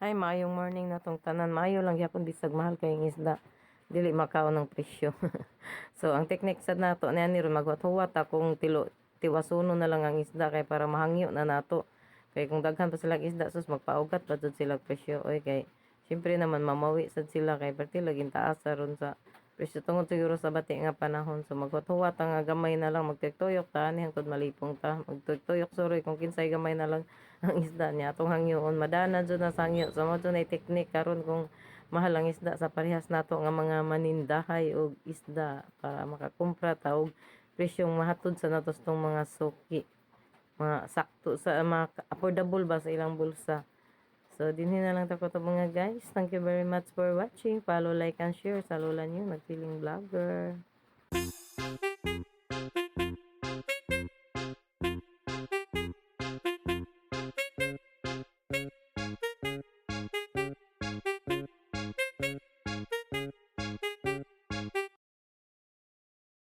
Ay, maayong morning na tong tanan. Maayo lang yapon bisag mahal kayong isda. Dili makaw ng presyo. so, ang technique sad nato na ni magwat-huwat akong tilo tiwasuno na lang ang isda kay para mahangyo na nato. Kay kung daghan pa silang isda sus magpaugat pa jud sila presyo oy kay syempre naman mamawi sad sila kay perti laging taas sa ron sa presyo tungod siguro sa bati nga panahon. So magwat-huwat ang nga gamay na lang magtuyok ta ani hangtod malipong ta. Magtuyok sorry kung kinsay gamay na lang ang isda niya. Atong hangyoon madana jud na sangyo so mo jud na technique karon kung mahal ang isda sa parehas nato nga mga manindahay og isda para makakumpra ta og presyong mahatod sa natos tong mga suki. Mga sakto sa mga affordable ba sa ilang bulsa So, dinhi na lang tako to mga guys. Thank you very much for watching. Follow, like, and share sa lola nyo. Nagpiling vlogger.